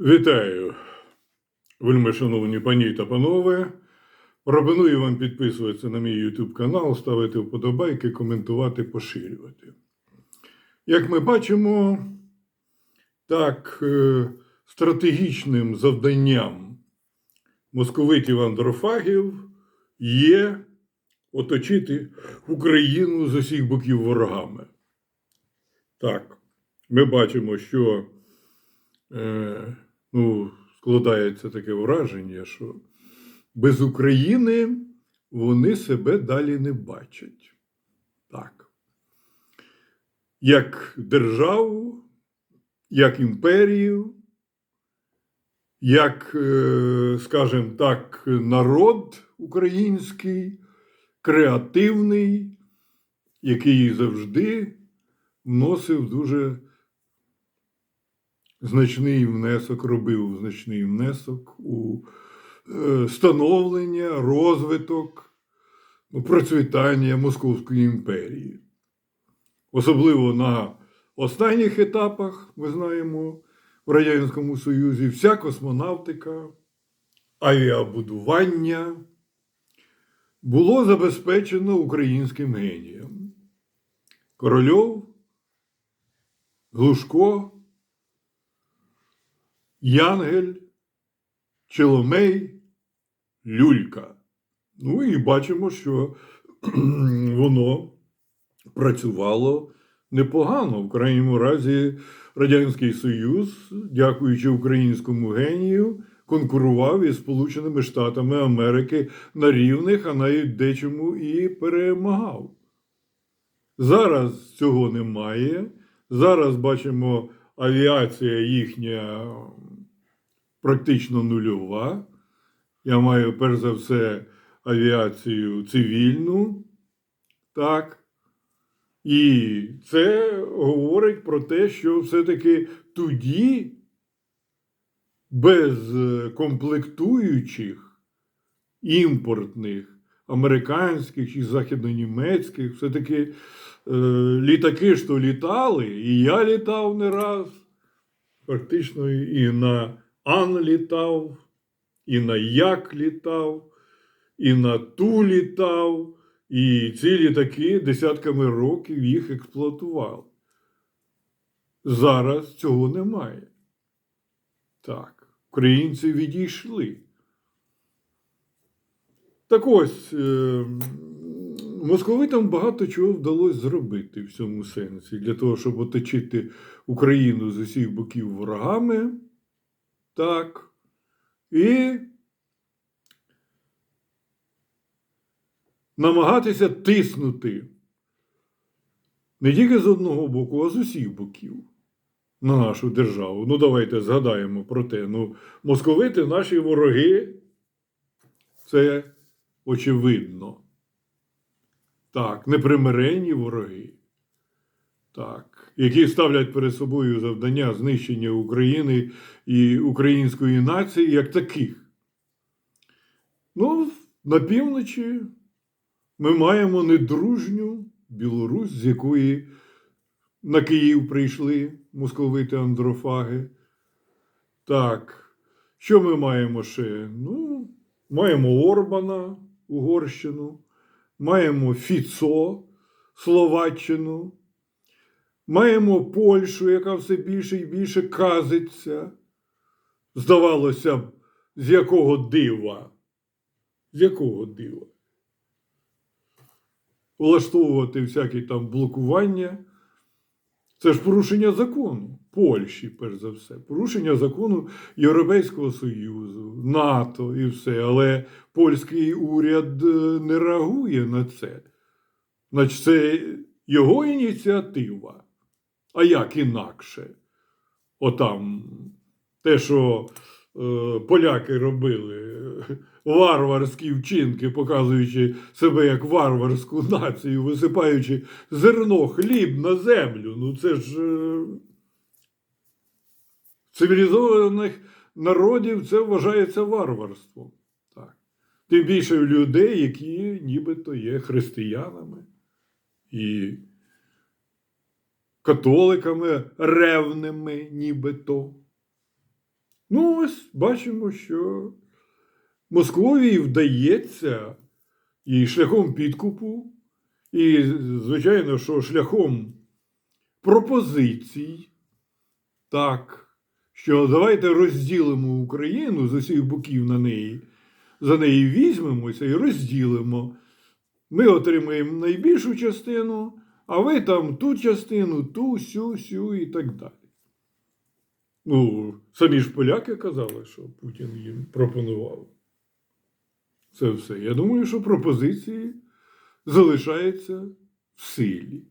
Вітаю, вельми шановні пані та панове. Пропоную вам підписуватися на мій YouTube канал, ставити вподобайки, коментувати, поширювати. Як ми бачимо, так, е, стратегічним завданням московитів андрофагів є оточити Україну з усіх боків ворогами. Так, ми бачимо, що е, ну, складається таке враження, що без України вони себе далі не бачать. Так. Як державу, як імперію, як, е, скажімо так, народ український, креативний, який завжди вносив дуже значний внесок, робив значний внесок у е, становлення, розвиток, ну, процвітання Московської імперії. Особливо на останніх етапах, ми знаємо, в Радянському Союзі вся космонавтика, авіабудування було забезпечено українським генієм. Корольов, Глушко, Янгель, Челомей, Люлька. Ну і бачимо, що воно працювало непогано. В крайньому разі Радянський Союз, дякуючи українському генію, конкурував із Сполученими Штатами Америки на рівних, а навіть дечому і перемагав. Зараз цього немає. Зараз бачимо, авіація їхня практично нульова. Я маю перш за все авіацію цивільну. Так. І це говорить про те, що все-таки тоді без комплектуючих імпортних, американських чи західнонімецьких, все-таки е, літаки то літали, і я літав не раз, фактично і на Ан літав, і на Як літав, і на Ту літав. І ці літаки десятками років їх експлуатували. Зараз цього немає. Так, українці відійшли. Так ось, е, московитам багато чого вдалося зробити в цьому сенсі для того, щоб оточити Україну з усіх боків ворогами. Так. І намагатися тиснути не тільки з одного боку, а з усіх боків на нашу державу. Ну, давайте згадаємо про те. Ну, московити наші вороги, це очевидно. Так, непримиренні вороги. Так, які ставлять перед собою завдання знищення України і української нації як таких. Ну, на півночі ми маємо недружню Білорусь, з якої на Київ прийшли московити андрофаги. Так, що ми маємо ще? Ну, маємо Орбана, Угорщину, маємо Фіцо, Словаччину, маємо Польщу, яка все більше і більше казиться. Здавалося б, з якого дива? З якого дива? влаштовувати всякі там блокування. Це ж порушення закону Польщі, перш за все, порушення закону Європейського Союзу, НАТО і все. Але польський уряд е, не реагує на це. Значить, це його ініціатива. А як інакше? Отам те, що е, поляки робили варварські вчинки, показуючи себе як варварську націю, висипаючи зерно, хліб на землю. Ну це ж е, цивілізованих народів це вважається варварством. Так. Тим більше людей, які нібито є християнами і католиками ревними, нібито. Ну, ось бачимо, що Московії вдається і шляхом підкупу, і, звичайно, що шляхом пропозицій, так, що давайте розділимо Україну з усіх боків на неї, за неї візьмемося і розділимо. Ми отримаємо найбільшу частину, а ви там ту частину, ту, сю, сю і так далі. Ну, самі ж поляки казали, що Путін їм пропонував. Це все. Я думаю, що пропозиції залишаються в силі.